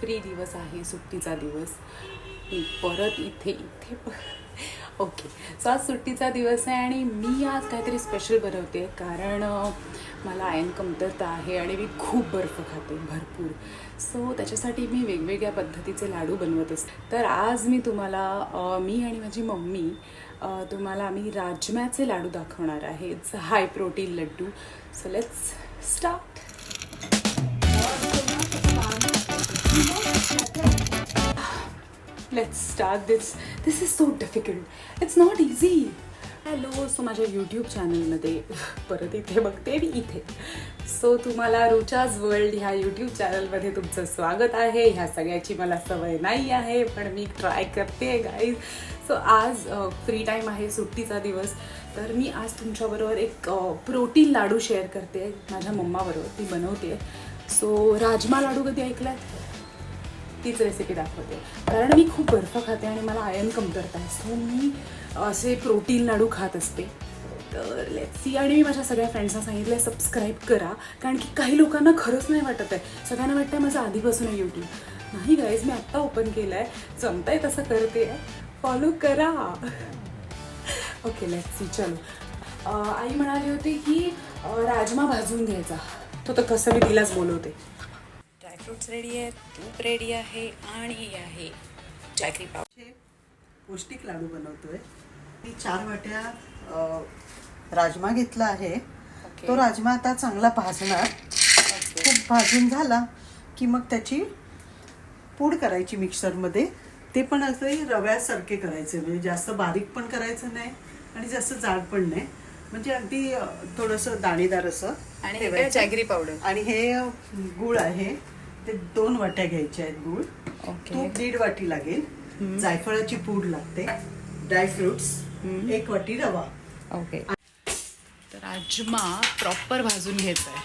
Free दिवस आहे सुट्टीचा दिवस. परत इथे इथे ओके सो आज सुट्टीचा दिवस आहे आणि मी आज काहीतरी स्पेशल बनवते. कारण मला आयन कमतरता आहे आणि मी खूप बर्फ खाते भरपूर. सो त्याच्यासाठी मी वेगवेगळ्या पद्धतीचे लाडू बनवत असते. तर आज मी तुम्हाला मी आणि माझी मम्मी तुम्हाला आम्ही राजम्याचे लाडू दाखवणार आहे. High protein laddoo. So let's start let's start this this is so difficult it's not easy hello so माझ्या यूट्यूब चॅनलमध्ये परत इथे बघते मी इथे. सो तुम्हाला रुचाज वर्ल्ड ह्या यूट्यूब चॅनलमध्ये तुमचं स्वागत आहे. ह्या सगळ्याची मला सवय नाही आहे पण मी ट्राय करते गाईज सो आज फ्री टाईम आहे सुट्टीचा दिवस. तर मी आज तुमच्याबरोबर एक प्रोटीन लाडू शेअर करते. माझ्या मम्माबरोबर ती बनवते. सो राजमा लाडू कधी ऐकलात तीच रेसिपी दाखवते. कारण मी खूप बर्फ खाते आणि मला आयन कमतरता आहे सो मी असे प्रोटीन लाडू खात असते. तर लेट्स सी आणि मी माझ्या सगळ्या फ्रेंड्सना सांगितलं आहे सबस्क्राईब करा. कारण की काही लोकांना खरंच नाही वाटत आहे. सगळ्यांना वाटतं आहे माझं आधीपासून आहे यूट्यूब नाही गाईज मी आत्ता ओपन केलं आहे जमतंय तसं करते. फॉलो करा. ओके लेट्स सी चलो. आई म्हणाली होती की राजमा भाजून घ्यायचा. तो तर कसं मी तिलाच बोलवते. ड्रायफ्रुट्स रेडी आहेत तूप रेडी आहे आणि हे आहे जॅगरी पाव. पौष्टिक लाडू बनवतोय. मी चार वाट्या अ, राजमा घेतला आहे. तो राजमा आता चांगला भाजणार. खूप भाजून झाला की मग त्याची पूड करायची मिक्सरमध्ये. ते पण असं रव्यासारखे करायचे म्हणजे जास्त बारीक पण करायचं नाही आणि जास्त जाड पण नाही. म्हणजे अगदी थोडंसं दाणेदार असं आणि हे. जॅगरी पावडर आणि हे गुळ आहे. ते दोन वाट्या घ्यायच्या आहेत गुळ. ओके. तूप दीड वाटी लागेल. जायफळाची पूड लागते. ड्रायफ्रुट्स एक वाटी रवा. ओके. तर राजमा प्रॉपर भाजून घ्यायचा आहे.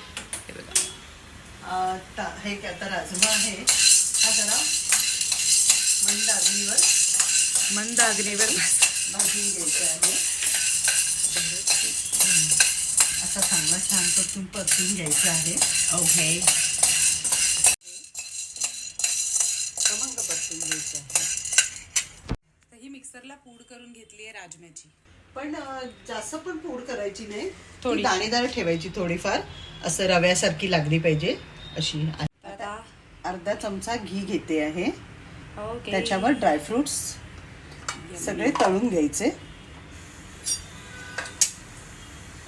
हे बघा. हे काय आता राजमा आहे. हा जरा मंद अग्नीवर मंद अग्नीवर भाज- भाजून घ्यायचा आहे. असा चांगला छान परतून परतून घ्यायचा आहे. ओके खमंग परतून घ्यायचं आहे. तर ही मिक्सरला पूड करून घेतली आहे राजम्याची. पण जास्त पण पूड करायची नाही. थोडी. दाणेदार ठेवायची थोडीफार. असं रव्यासारखी लागली पाहिजे अशी. आता अर्धा चमचा घी घेते आहे. ओके त्याच्यावर ड्रायफ्रुट्स सगळे तळून घ्यायचे.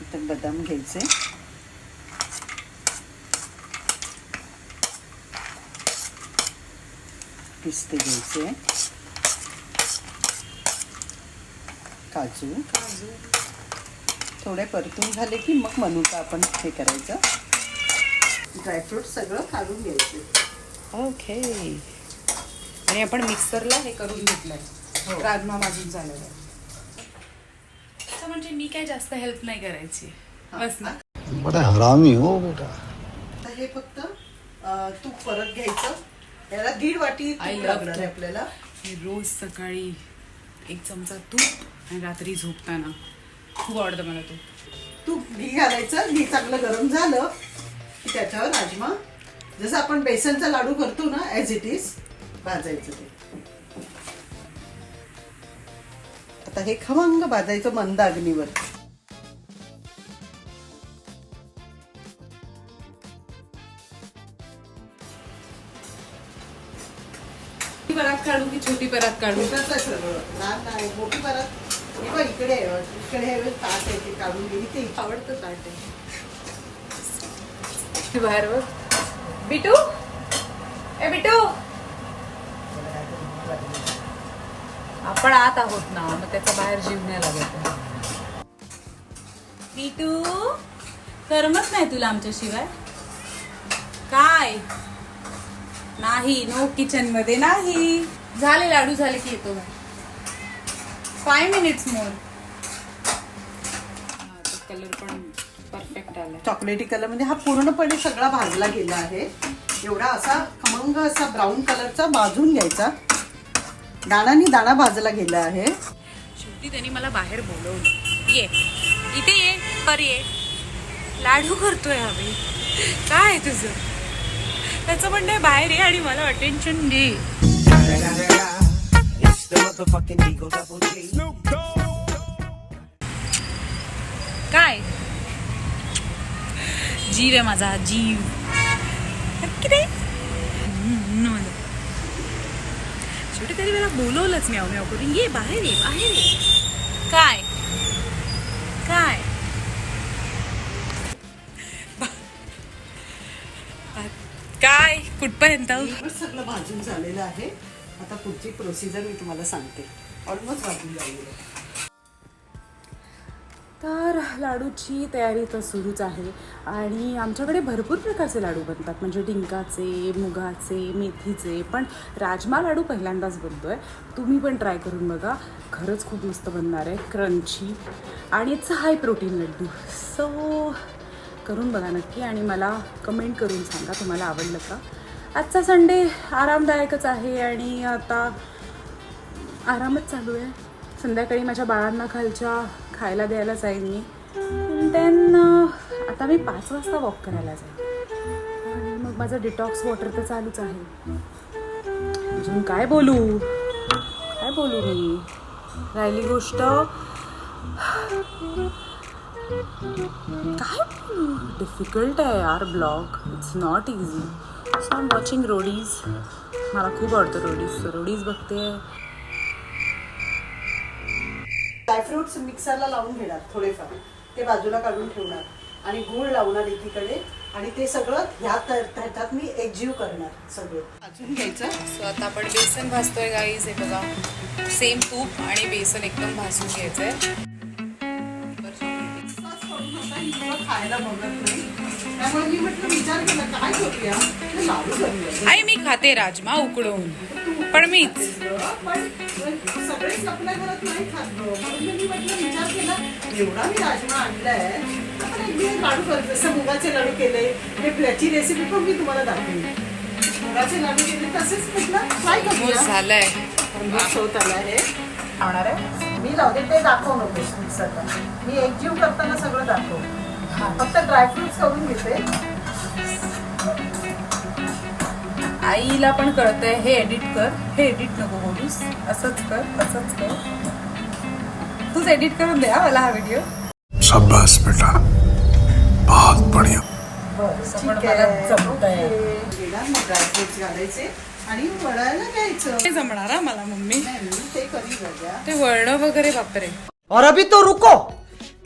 इथं बदाम घ्यायचे. पिस्ते घ्यायचे. काजू. काजू. थोडे परतून झाले की मग मनुका आपण हे करायचं. ड्रायफ्रूट सगळं काढून घ्यायचे. ओके. आणि आपण मिक्सरला हे करून घेतलंय. हो. राजमा भाजून झालेला आहे. तर म्हणजे मी काय जास्त हेल्प नाही करायची. बस ना. बड़ा हरामी हो बेटा. आता हे फक्त अं, तूप परत घ्यायचं. याला दीड वाटी I तूप love लागणार आहे तूप. आपल्याला. मी रोज सकाळी एक चमचा तूप आणि रात्री झोपताना खूप आवडतं मला तूप. तूप घी घालायचं घी चांगलं गरम झालं की त्याच्यावर राजमा. जसं आपण बेसनचा लाडू करतो ना ॲज इट इज भाजायचं ते. आता हे खमंग भाजायचं मंद अग्नीवर. परात काढू की छोटी परात काढू? नाही मोठी परत. हे बघ इकडे आहे. इकडे हे ताट आहे ते काढून गेली ते आवडतं ताट आहे. बाहेर बघ. बिटू? ए बिटू? आपण आत आहोत ना मग त्याचा बाहेर जीव नाही लागत. बिटू करमत नाही तुला आमच्याशिवाय? काय? नाही नो किचनमध्ये नाही. झाले लाडू झाले की येतो फाय मिनिट्स मोर कलर पण परफेक्ट आला चॉकलेटी कलर म्हणजे हा पूर्णपणे सगळा भाजला गेला आहे. एवढा असा खमंग असा ब्राऊन कलरचा भाजून घ्यायचा. दाणानी दाणा भाजला गेला आहे. शेवटी त्यांनी मला बाहेर बोलवलं. ये इथे ये पर ये. लाडू करतोय आम्ही. काय आहे तुझं? त्याचं म्हणणं आहे बाहेर ये आणि मला अटेन्शन दे काय? जीव आहे माझा जीव. किती शेवटी तरी मला बोलवलंच म्याव म्याव करून. ये बाहेर ये बाहेर ये. काय? काय? बा- काय? कुठपर्यंत? सगळं भाजून झालेलं आहे. आता पुढची प्रोसिजर मी तुम्हाला सांगते. ऑलमोस्ट भाजून झालेलं आहे. तर लाडूची तयारी तर सुरूच आहे. आणि आमच्याकडे भरपूर प्रकारचे लाडू बनतात. म्हणजे डिंकाचे मुगाचे मेथीचे. पण राजमा लाडू पहिल्यांदाच बनतो आहे तुम्ही पण ट्राय करून बघा. खरंच खूप मस्त बनणार आहे. क्रंची. आणि it's high protein laddoo. So करून बघा नक्की आणि मला कमेंट करून सांगा तुम्हाला आवडलं का? आजचा संडे आरामदायकच आहे आणि आता आरामच चालू आहे. संध्याकाळी माझ्या बाळांना खालच्या खायला द्यायला जाईन मी. देन आता मी पाच वाजता वॉक करायला जाईन. आणि मग माझं डिटॉक्स वॉटर तर चालूच आहे. अजून काय बोलू? काय बोलू मी? राहिली गोष्ट. काय डिफिकल्ट आहे यार blog it's not easy so I am watching Roadies मला खूप आवडतं रोडीज रोडीज बघते. ड्रायफ्रुट्स मिक्सरला लावून घेणार थोडेफार. ते बाजूला काढून ठेवणार. आणि गूळ लावणार एकीकडे. आणि ते सगळं ह्या ह्याच्यात मी एकजीव करणार सगळं. भाजून घ्यायचं. सो आता आपण बेसन भाजतोय गाईज हे बघा. सेम तूप आणि बेसन एकदम भाजून मी तुला खायला बघत नाही. त्यामुळे मी म्हटलं विचार केला काय करूया? तर आई मी खाते राजमा उकडवून पण मीच. पण सगळेच आपल्या घरात नाही खात गं. म्हणून मी म्हटलं विचार केला एवढा मी राजमा आणलाय लाडू करतो जसं मुगाचे लाडू केले हे रेसिपी पण मी तुम्हाला मुगाचे लाडू केले तसेच म्हटलं ट्राय मोज करूया झालंय. मिक्स होत आलं आहे. मी लावते ते दाखव मिक्सरला मी एकजीव करताना सगळं दाखव. फक्त ड्रायफ्रुट्स करून घेते. आईला पण कळतंय हे एडिट कर हे एडिट नको बोलूस असंच कर असंच कर. तूच एडिट करून दे हा मला हा व्हिडिओ शाबाश बेटा. बहुत बढ़िया. आणि वळायला घ्यायचं. ते जमणार हा मला मम्मी. कधी ते वळणं वगैरे बापरे. और अभी तो रुको.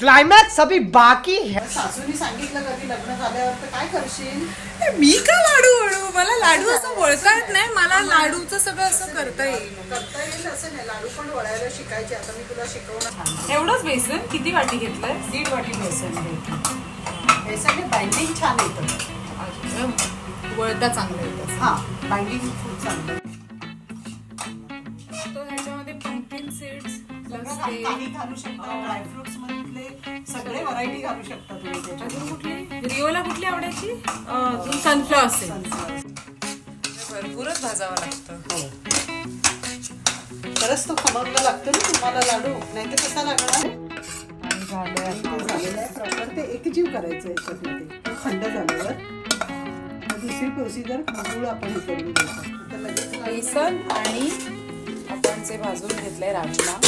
क्लाइमैक्स अभी बाकी है। सासूनी सांगितलं कधी लग्न झाल्यावर तर काय करशील? मी का लाडू वळू मला लाडू असं वळता येत नाही मला लाडूचं सगळं असं करता येईल. करता येईल असं नाही लाडू पण वळायला शिकायचे. आता मी तुला शिकवणार. एवढंच बेसन? किती वाटी घेतलंय? दीड वाटी बेसन बेसन बाइंडिंग छान येतं. वळता चांगलं येतं. हा बाइंडिंग खूप चांगलं तो ह्याच्यामध्ये पंकिन सीड्स प्लस ते काही घालू शकता ड्रायफ्रुट्स मधले सगळे व्हरायटी घालू शकता तुम्ही त्याच्यात. अजून कुठली? रिओला कुठली आवडायची? अजून सनफ्लॉवर असेल. Sunflower. भरपूरच भाजावं लागतं. हो. तरच तो खमंग लागतो ना तुम्हाला लाडू. नाही तर कसा लागणार आणि ते झालेलं आहे. प्रॉपर ते एकजीव करायचं याच्यामध्ये. तो थंड झाल्यावर. मग दुसरी प्रोसिजर गुळ आपण हे करून घ्यायचं तर लगेच लाडू- बेसन आणि आपण जे भाजून घेतलंय राजमा.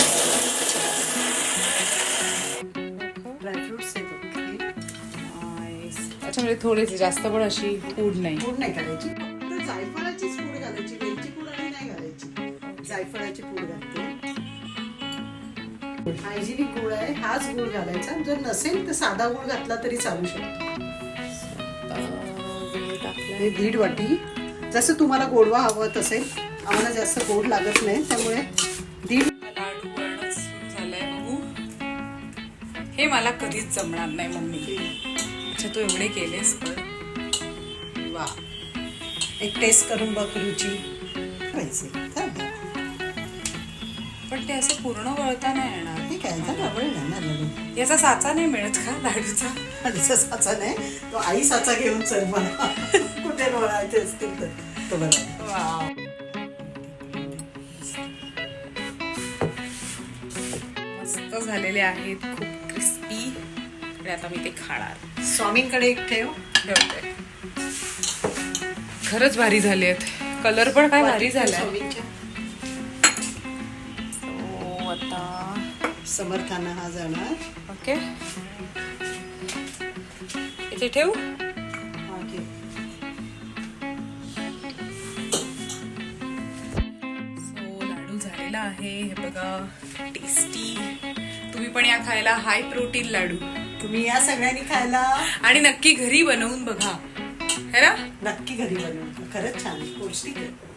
Nice. त्याच्यामध्ये थोडीशी जास्त पण अशी पूड नाही. पूड नाही घालायची. जायफळाचीच पूड घालायची वेलची पूड आणि नाही घालायची. जायफळाची पूड घालते. हायजिनिक गुळ आहे हाच गुळ घालायचा. जर नसेल तर साधा गुळ घातला तरी चालू शकतो. दीड वाटी. जसं तुम्हाला गोडवा हवत असेल आम्हाला जास्त गोड लागत नाही त्यामुळे दीड लाडू झालंय बघू. हे मला कधीच जमणार नाही मम्मी. अच्छा तू एवढे केलेस पण वा. एक टेस्ट करून बघ रुची. झालं. पण ते असं पूर्ण वळता नाही येणार. ठीक आहे झालं आवडलं ना याचा साचा नाही मिळत का लाडूचा माणसं साचा नाही. तो आई साचा घेऊन चल मला. कुठे वळायचे असतील तर. तो बरं मस्त झालेले आहेत खूप आता मी ते खाणार. स्वामींकडे एक ठेव. ठेवते. खरंच भारी झाले आहेत. कलर पण काय भारी स्वामींच्या हो आता. समर्थाना हा जाणार. ओके. इथे ठेवू? घे. सो लाडू झालेला आहे. हे बघा टेस्टी तुम्ही पण या खायला हाय प्रोटीन लाडू. तुम्ही या सगळ्यांनी खायला. आणि नक्की घरी बनवून बघा. है ना? नक्की घरी बनवू खरंच छान. पौष्टिक आहे.